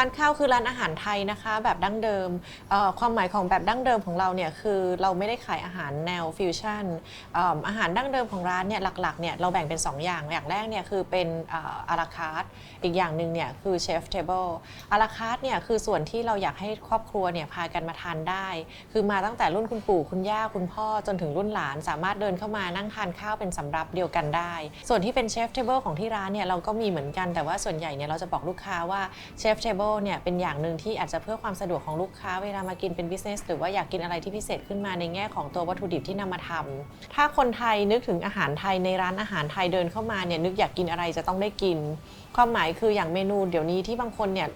ร้านข้าวคือร้านอาหารไทยนะคะ แบบดั้งเดิมความหมายของแบบดั้งเดิมของเราเนี่ยคือเราไม่ได้ขายอาหารแนวฟิวชั่นอาหารดั้งเดิมของร้านเนี่ยหลักๆเนี่ยเราแบ่งเป็น 2 อย่างอย่างแรกเนี่ยคือเป็นอาราคาร์อีกอย่างหนึ่งเนี่ยคือเชฟเทเบิลอาราคาร์เนี่ยคือส่วนที่เราอยากให้ครอบครัวเนี่ยพากันมาทานได้ คือมาตั้งแต่รุ่นคุณปู่คุณย่าคุณพ่อจนถึงรุ่นหลาน สามารถเดินเข้ามานั่งทานข้าวเป็นสำรับเดียวกันได้ ส่วนที่เป็นเชฟเทเบิลของที่ร้านเนี่ยเราก็มีเหมือนกันแต่ว่าส่วนใหญ่เนี่ยเราจะบอกลูกค้าว่าเชฟเทเบิลเนี่ยเป็นอย่างหนึ่งที่อาจจะเพื่อความสะดวกของลูกค้าเวลามากินเป็นบิสเนสหรือว่าอยากกินอะไรที่พิเศษขึ้นมาในแง่ของตัววัตถุดิบที่นำมาทำถ้าคนไทยนึกถึงอาหารไทยในร้านอาหารไทยเดินเข้ามาเนี่ยนึกอยากกินอะไรจะต้องได้กินความหมายคืออย่างเมนูเดี๋ยวนี้ที่บางคนเนี่ย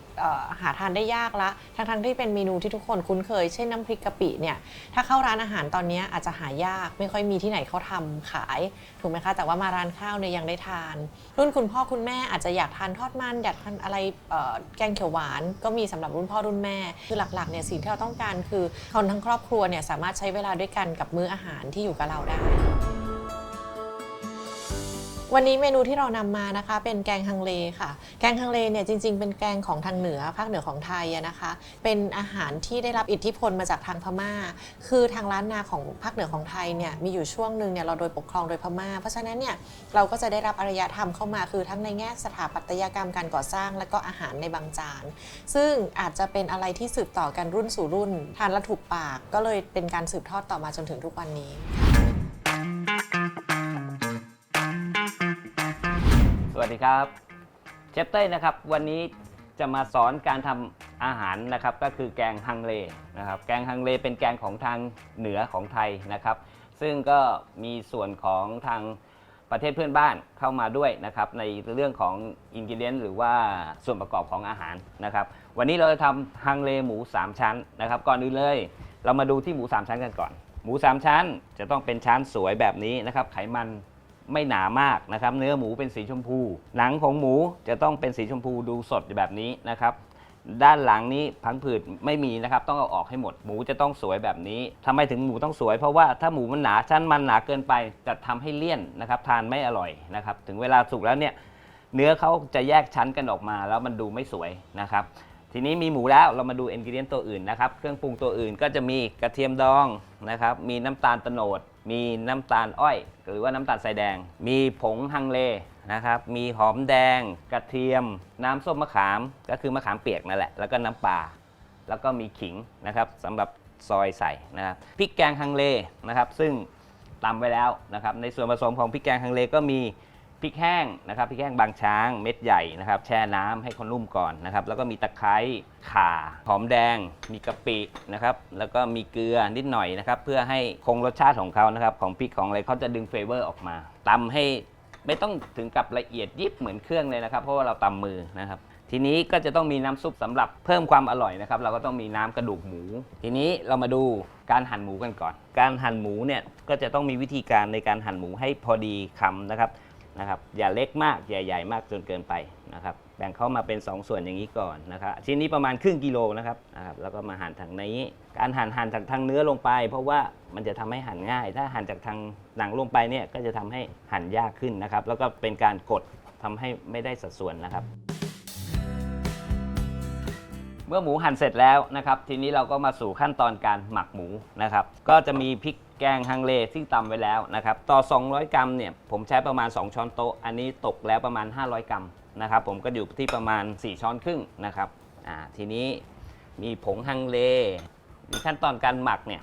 หาทานได้ยากละทั้งๆที่เป็นเมนูที่ทุกคนคุ้นเคย เช่นน้ำพริกกะปิเนี่ยถ้าเข้าร้านอาหารตอนนี้อาจจะหายากไม่ค่อยมีที่ไหนเขาทำขายถูกไหมคะ แต่ว่ามาร้านข้าวเนี่ยยังได้ทาน รุ่นคุณพ่อคุณแม่อาจจะอยากทานทอดมันอยากทานอะไรแกงเขียวหวาน ก็มีสำหรับรุ่นพ่อรุ่นแม่คือหลักๆเนี่ยสิ่งที่เราต้องการคือคนทั้งครอบครัวเนี่ยสามารถใช้เวลาด้วยกันกับมื้ออาหารที่อยู่กับเราได้ วันนี้เมนูที่เรานำมานะคะ เป็นแกงฮังเลค่ะ แกงฮังเลเนี่ยจริงๆ เป็นแกงของทางเหนือภาคเหนือของไทยนะคะ เป็นอาหารที่ได้รับอิทธิพลมาจากทางพม่า คือทางล้านนาของภาคเหนือของไทยเนี่ยมีอยู่ช่วงหนึ่งเนี่ยเราโดยปกครองโดยพม่า เพราะฉะนั้นเนี่ยเราก็จะได้รับอารยธรรมเข้ามาคือทั้งในแง่สถาปัตยกรรมการก่อสร้าง และก็อาหารในบางจาน ซึ่งอาจจะเป็นอะไรที่สืบต่อกันรุ่นสู่รุ่นทานแล้วถูกปาก ก็เลยเป็นการสืบทอดต่อมาจนถึงทุกวันนี้ วัสดีครับเชฟเต้ยนะครับ วันนี้จะมาสอนการทำอาหารนะครับ ก็คือแกงฮังเลนะครับ แกงฮังเลเป็นแกงของทางเหนือของไทยนะครับ ซึ่งก็มีส่วนของทางประเทศเพื่อนบ้านเข้ามาด้วยนะครับ ในเรื่องของอินกิเดียนหรือว่าส่วนประกอบของอาหารนะครับ วันนี้เราจะทำฮังเลหมู 3 ชั้นนะครับ ก่อนอื่นเลย เรามาดูที่หมู 3 ชั้นกันก่อน หมู 3 ชั้นจะต้องเป็นชั้นสวยแบบนี้นะครับ ไขมัน ไม่หนามากนะครับ เนื้อหมูเป็นสีชมพู หนังของหมูจะต้องเป็นสีชมพูดูสดแบบนี้นะครับ ด้านหลังนี้พังผืดไม่มีนะครับ ต้องเอาออกให้หมดหมูจะต้องสวยแบบนี้ทำไมถึงหมูต้องสวย เพราะว่าถ้าหมูมันหนาชั้นมันหนาเกินไปจะทำให้เลี่ยนนะครับ ทานไม่อร่อยนะครับ ถึงเวลาสุกแล้วเนี่ยเนื้อเขาจะแยกชั้นกันออกมา แล้วมันดูไม่สวยนะครับทีนี้มีหมูแล้วเรามาดูอินกิเดียนตัวอื่นนะครับ เครื่องปรุงตัวอื่นก็จะมีกระเทียมดองนะครับ มีน้ำตาลโตโนด มีน้ำตาลอ้อย หรือว่าน้ำตาลทรายแดง มีผงฮังเลนะครับ มีหอมแดง กระเทียม น้ำส้มมะขาม ก็คือมะขามเปียกนั่นแหละ แล้วก็น้ำปลา แล้วก็มีขิงนะครับสำหรับซอยใส่นะครับ พริกแกงฮังเลนะครับ ซึ่งตำไว้แล้วนะครับ ในส่วนผสมของพริกแกงฮังเลก็มี พริกแห้งนะครับพริกแห้งบางช้างเม็ดใหญ่นะครับ แช่น้ำให้เขานุ่มก่อนนะครับ แล้วก็มีตะไคร้ข่าหอมแดง มีกะปินะครับ แล้วก็มีเกลือนิดหน่อยนะครับ เพื่อให้คงรสชาติของเขานะครับ ของพริกของอะไรเขาจะดึงเฟเวอร์ออกมาตำให้ไม่ต้องถึงกับละเอียดยิบเหมือนเครื่องเลยนะครับ เพราะว่าเราตำมือนะครับทีนี้ก็จะต้องมีน้ำซุปสำหรับเพิ่มความอร่อยนะครับ เราก็ต้องมีน้ำกระดูกหมู ทีนี้เรามาดูการหั่นหมูกันก่อน การหั่นหมูเนี่ยก็จะต้องมีวิธีการในการหั่นหมูให้พอดีคำนะครับ นะครับอย่าเล็กมากอย่าใหญ่มากจนเกินไปนะครับแบ่งเข้ามาเป็น 2 ส่วนอย่างนี้ก่อนนะครับชิ้นนี้ประมาณครึ่งกิโลนะครับนะครับแล้วก็มาหั่นทางนี้ การหั่นหั่นจากทางเนื้อลงไป เพราะว่ามันจะทำให้หั่นง่าย ถ้าหั่นจากทางหนังลงไปเนี่ยก็จะทำให้หั่นยากขึ้นนะครับแล้วก็เป็นการกดทำให้ไม่ได้สัดส่วนนะครับ เมื่อหมูหั่นเสร็จแล้วนะครับ ทีนี้เราก็มาสู่ขั้นตอนการหมักหมูนะครับ ก็จะมีพริกแกงฮังเลที่ตำไว้แล้วนะครับ ต่อ 200 กรัมเนี่ยผมใช้ประมาณ 2 ช้อนโต๊ะ อันนี้ตกแล้วประมาณ 500 กรัมนะครับ ผมก็อยู่ที่ประมาณ 4 ช้อนครึ่งนะครับอ่าทีนี้มีผงฮังเลมีขั้นตอนการหมักเนี่ย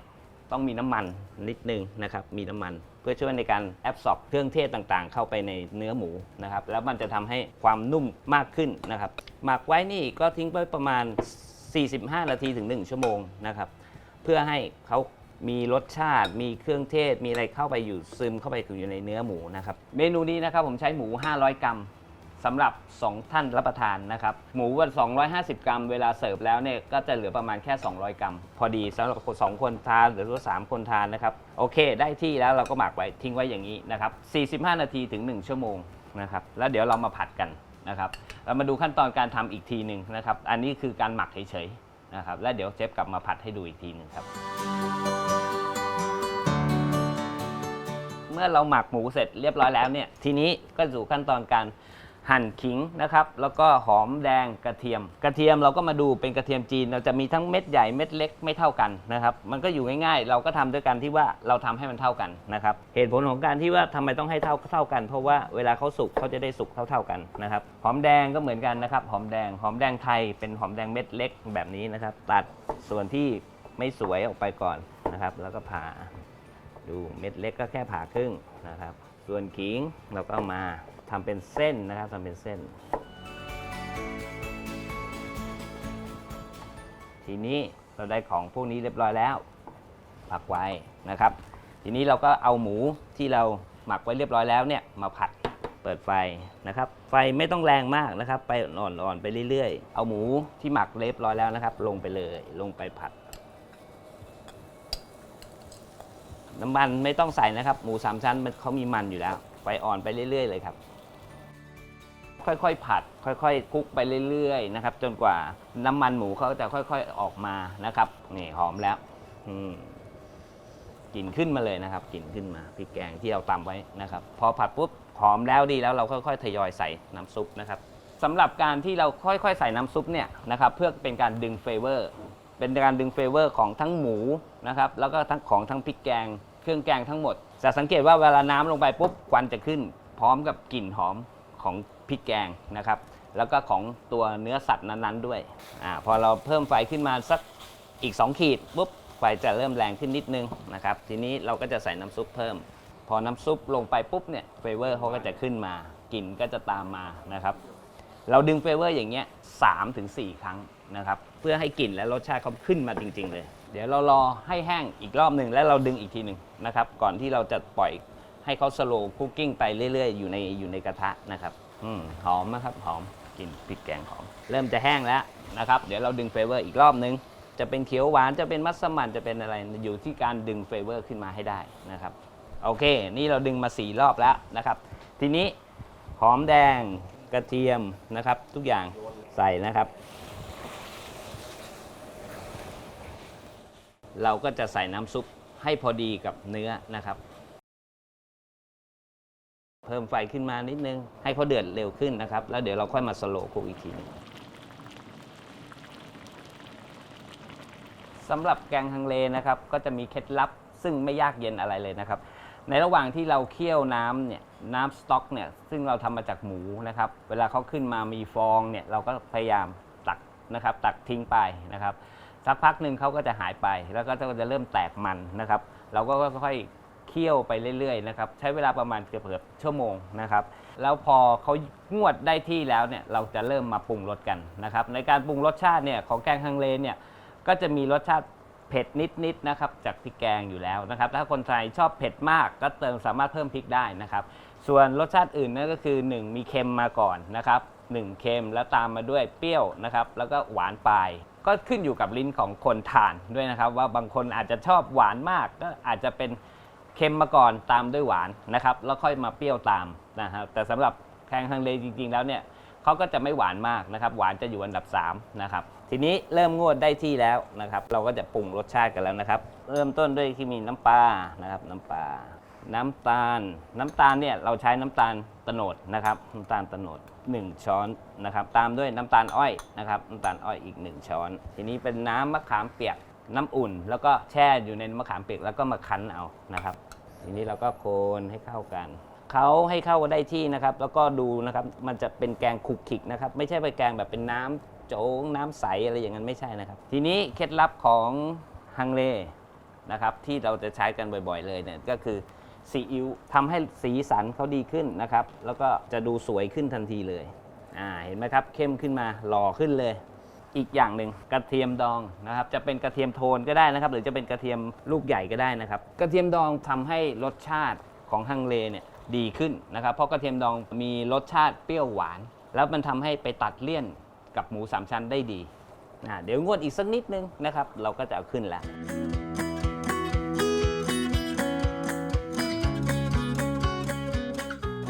ต้องมีน้ำมันนิดนึงนะครับ มีน้ำมัน เพื่อช่วยในการแอบสอบเครื่องเทศต่างๆ เข้าไปในเนื้อหมูนะครับแล้วมันจะทำให้ความนุ่มมากขึ้นนะครับหมักไว้นี่ก็ทิ้งไว้ประมาณ 45 นาทีถึง 1 ชั่วโมงนะครับเพื่อให้เขามีรสชาติ มีเครื่องเทศ มีอะไรเข้าไปอยู่ซึมเข้าไปอยู่ในเนื้อหมูนะครับ เมนูนี้นะครับผมใช้หมู 500 กรัม สำหรับ 2 ท่านรับประทานนะครับ หมูวัน250 กรัม เวลาเสิร์ฟแล้วเนี่ยก็จะเหลือประมาณแค่ 200 กรัม พอดีสำหรับคนสองคนทานหรือว่าสามคนทานนะครับ โอเค ได้ที่แล้วเราก็หมักไว้ทิ้งไว้อย่างนี้นะครับ 45 นาทีถึง 1 ชั่วโมงนะครับ แล้วเดี๋ยวเรามาผัดกันนะครับ เรามาดูขั้นตอนการทำอีกทีหนึ่งนะครับ อันนี้คือการหมักเฉยๆนะครับ แล้วเดี๋ยวเชฟกลับมาผัดให้ดูอีกทีหนึ่งครับ เมื่อเราหมักหมูเสร็จเรียบร้อยแล้วเนี่ย ทีนี้ก็สู่ขั้นตอนการ หั่นขิงนะครับ แล้วก็หอมแดงกระเทียม กระเทียมเราก็มาดูเป็นกระเทียมจีน เราจะมีทั้งเม็ดใหญ่เม็ดเล็กไม่เท่ากันนะครับ มันก็อยู่ง่ายๆ เราก็ทำด้วยกันที่ว่าเราทำให้มันเท่ากันนะครับ เหตุผลของการที่ว่าทำไมต้องให้เท่าเท่ากัน เพราะว่าเวลาเขาสุกเขาจะได้สุกเท่าๆกันนะครับ หอมแดงก็เหมือนกันนะครับ หอมแดง หอมแดงไทยเป็นหอมแดงเม็ดเล็กแบบนี้นะครับ ตัดส่วนที่ไม่สวยออกไปก่อนนะครับ แล้วก็ผ่า ดูเม็ดเล็กก็แค่ผ่าครึ่งนะครับ ส่วนขิงเราก็เอามา ทำเป็นเส้นนะครับทำเป็นเส้น ทีนี้เราได้ของพวกนี้เรียบร้อยแล้วพักไว้นะครับ ทีนี้เราก็เอาหมูที่เราหมักไว้เรียบร้อยแล้วเนี่ยมาผัดเปิดไฟนะครับ ไฟไม่ต้องแรงมากนะครับ ไปอ่อนๆไปเรื่อยๆ เอาหมูที่หมักเรียบร้อยแล้วนะครับ ลงไปเลยลงไปผัด น้ำมันไม่ต้องใส่นะครับ หมูสามชั้นมันเขามีมันอยู่แล้ว ไฟอ่อนไปเรื่อย ๆ เลยครับ ค่อยๆ ผัด ค่อยๆคลุกไปเรื่อยๆนะครับ จนกว่าน้ำมันหมูเขาจะค่อยๆออกมานะครับนี่หอมแล้วอืมกลิ่นขึ้นมาเลยนะครับกลิ่นขึ้นมาพริกแกงที่เราตำไว้นะครับ พอผัดปุ๊บหอมแล้วดีแล้วเราค่อยๆทยอยใส่น้ำซุปนะครับสำหรับการที่เราค่อยๆ ใส่น้ำซุปเนี่ยนะครับเพื่อเป็นการดึงเฟเวอร์เป็นการดึงเฟเวอร์ของทั้งหมูนะครับแล้วก็ทั้งของทั้งพริกแกง เครื่องแกงทั้งหมดจะสังเกตว่าเวลาน้ำลงไปปุ๊บควันจะขึ้น พร้อมกับกลิ่นหอมของ พริกแกงนะครับ แล้วก็ของตัวเนื้อสัตว์นั้นๆด้วยอาพอเราเพิ่มไฟขึ้นมาสักอีก 2 ขีดปุ๊บไฟจะเริ่มแรงขึ้นนิดนึงนะครับ ทีนี้เราก็จะใส่น้ำซุปเพิ่ม พอน้ำซุปลงไปปุ๊บเนี่ยเฟเวอร์เขาก็จะขึ้นมากลิ่นก็จะตามมานะครับ เราดึงเฟเวอร์อย่างเงี้ยสามถึงสี่ครั้งนะครับ เพื่อให้กลิ่นและรสชาติเขาขึ้นมาจริง ๆ เลย เดี๋ยวเรารอให้แห้งอีกรอบหนึ่งแล้วเราดึงอีกทีหนึ่งนะครับ ก่อนที่เราจะปล่อยให้เขาสโลว์คุกกิ้งไปเรื่อย ๆ อยู่ในอยู่ในกระทะนะครับ อืมหอมนะครับหอมกลิ่นพริกแกงหอม เริ่มจะแห้งแล้วนะครับ เดี๋ยวเราดึงเฟเวอร์อีกรอบนึง จะเป็นเขียวหวานจะเป็นมัสมั่นจะเป็นอะไรอยู่ที่การดึงเฟเวอร์ขึ้นมาให้ได้นะครับ โอเค นี่เราดึงมาสี่รอบแล้วนะครับ ทีนี้หอมแดงกระเทียมนะครับ ทุกอย่างใส่นะครับ เราก็จะใส่น้ำซุปให้พอดีกับเนื้อนะครับ พิ่มไฟขึ้นมานิดนึง ให้เขาเดือดเร็วขึ้นนะครับ แล้วเดี๋ยวเราค่อยมาสโลว์คุกอีกทีนึงสำหรับแกงฮังเลนะครับ ก็จะมีเคล็ดลับซึ่งไม่ยากเย็นอะไรเลยนะครับ ในระหว่างที่เราเคี่ยวน้ำเนี่ยน้ำสต๊อกเนี่ยซึ่งเราทำมาจากหมูนะครับ เวลาเขาขึ้นมามีฟองเนี่ยเราก็พยายามตักนะครับ ตักทิ้งไปนะครับ สักพักหนึ่งเขาก็จะหายไป แล้วก็จะเริ่มแตกมันนะครับ เราก็ค่อยๆ เคี่ยวไปเรื่อยๆนะครับใช้เวลาประมาณเกือบๆชั่วโมงนะครับแล้วพอเขางวดได้ที่แล้วเนี่ยเราจะเริ่มมาปรุงรสกันนะครับในการปรุงรสชาติเนี่ยของแกงฮังเลเนี่ยก็จะมีรสชาติเผ็ดนิดๆนะครับจากพริกแกงอยู่แล้วนะครับถ้าคนไทยชอบเผ็ดมากก็เติมสามารถเพิ่มพริกได้นะครับส่วนรสชาติอื่นนั่นก็คือ 1 มีเค็มมาก่อนนะครับ1เค็มแล้วตามมาด้วยเปรี้ยวนะครับแล้วก็หวานปลายก็ขึ้นอยู่กับลิ้นของคนทานด้วยนะครับ ว่าบางคนอาจจะชอบหวานมากก็อาจจะเป็น เค็มมาก่อนตามด้วยหวานนะครับ แล้วค่อยมาเปรี้ยวตามนะครับแต่สำหรับแกงฮังเลจริง ๆ แล้วเนี่ยเขาก็จะไม่หวานมากนะครับ หวานจะอยู่อันดับ3นะครับทีนี้เริ่มงวดได้ที่แล้วนะครับ เราก็จะปรุงรสชาติกันแล้วนะครับ เริ่มต้นด้วยที่มีน้ำปลานะครับน้ำปลาน้ำตาล น้ำตาลเนี่ยเราใช้น้ำตาลโตโนดนะครับ น้ำตาลโตโนด 1 ช้อนนะครับ ตามด้วยน้ำตาลอ้อยนะครับ น้ำตาลอ้อยอีก 1 ช้อน ทีนี้เป็นน้ำมะขามเปียก น้ำอุ่น แล้วก็แช่อยู่ในมะขามเปียกแล้วก็มาคั้นเอานะครับ ทีนี้เราก็โคนให้เข้ากันเขาให้เข้าได้ที่นะครับ แล้วก็ดูนะครับมันจะเป็นแกงคลุกคลิกนะครับ ไม่ใช่เป็นแกงแบบเป็นน้ำโจงน้ำใสอะไรอย่างนั้นไม่ใช่นะครับ ทีนี้เคล็ดลับของฮังเลนะครับที่เราจะใช้กันบ่อยๆเลยเนี่ยก็คือซีอิ๊วทำให้สีสันเขาดีขึ้นนะครับ แล้วก็จะดูสวยขึ้นทันทีเลยอ่าเห็นไหมครับเข้มขึ้นมาหล่อขึ้นเลย อีกอย่างหนึ่งกระเทียมดองนะครับจะเป็นกระเทียมโทนก็ได้นะครับ หรือจะเป็นกระเทียมลูกใหญ่ก็ได้นะครับ กระเทียมดองทำให้รสชาติของฮังเลเนี่ยดีขึ้นนะครับเพราะกระเทียมดองมีรสชาติเปรี้ยวหวาน แล้วมันทำให้ไปตัดเลี่ยนกับหมูสามชั้นได้ดีอ่าเดี๋ยวงวดอีกสักนิดนึงนะครับ เราก็จะเอาขึ้นแล้ว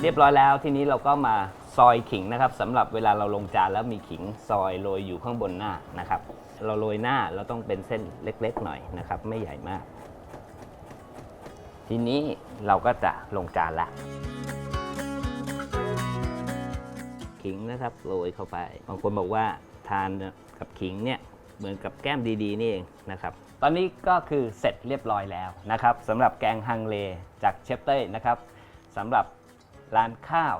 เรียบร้อยแล้วทีนี้เราก็มา ซอยขิงนะครับสำหรับเวลาเราลงจานแล้วมีขิงซอยโรยอยู่ข้างบนหน้านะครับ เราโรยหน้าเราต้องเป็นเส้นเล็กๆหน่อยนะครับ ไม่ใหญ่มาก ทีนี้เราก็จะลงจานละขิงนะครับโรยเข้าไป บางคนบอกว่าทานกับขิงเนี่ยเหมือนกับแก้มดีๆนี่เองนะครับตอนนี้ก็คือเสร็จเรียบร้อยแล้วนะครับสำหรับแกงฮังเลจากเชฟเต้ยนะครับสำหรับร้านข้าว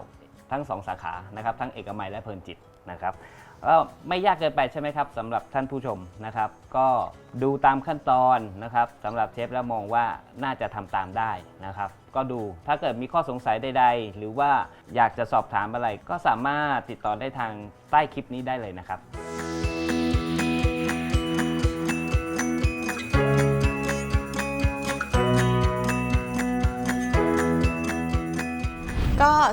ทั้งสองสาขานะครับทั้งเอกมัยและเพลินจิตนะครับก็ไม่ยากเกินไปใช่ไหมครับสำหรับท่านผู้ชมนะครับ ก็ดูตามขั้นตอนนะครับสำหรับเชฟแล้วมองว่าน่าจะทำตามได้นะครับ ก็ดูถ้าเกิดมีข้อสงสัยใด ๆ หรือว่าอยากจะสอบถามอะไร ก็สามารถติดต่อได้ทางใต้คลิปนี้ได้เลยนะครับ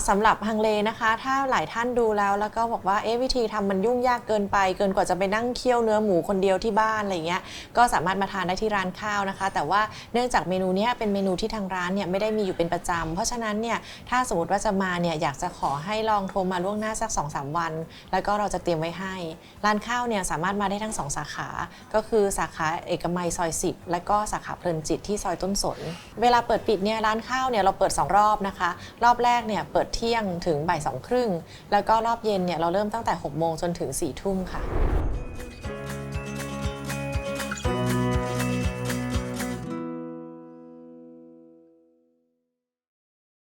สำหรับฮังเลนะคะ ถ้าหลายท่านดูแล้วแล้วก็บอกว่าเอ๊ะวิธีทำมันยุ่งยากเกินไป เกินกว่าจะไปนั่งเคี่ยวเนื้อหมูคนเดียวที่บ้านอะไรเงี้ยก็สามารถมาทานได้ที่ร้านข้าวนะคะ แต่ว่าเนื่องจากเมนูนี้เป็นเมนูที่ทางร้านเนี่ยไม่ได้มีอยู่เป็นประจำเพราะฉะนั้นเนี่ยถ้าสมมติว่าจะมาเนี่ยอยากจะขอให้ลองโทรมาล่วงหน้าสัก2อสวัน แล้วก็เราจะเตรียมไว้ให้ ร้านข้าวเนี่ยสามารถมาได้ทั้งสองสาขา ก็คือสาขาเอกมัยซอย 10 และก็สาขาเพลินจิตที่ซอยต้นสน เวลาเปิดปิดเนี่ยร้านข้าวเนี่ยเราเปิด 2 รอบนะคะ รอบแรกเนี่ยเปิดเที่ยงถึงบ่ายสองครึ่งแล้วก็รอบเย็นเนี่ยเราเริ่มตั้งแต่6โมงจนถึง4ทุ่มค่ะ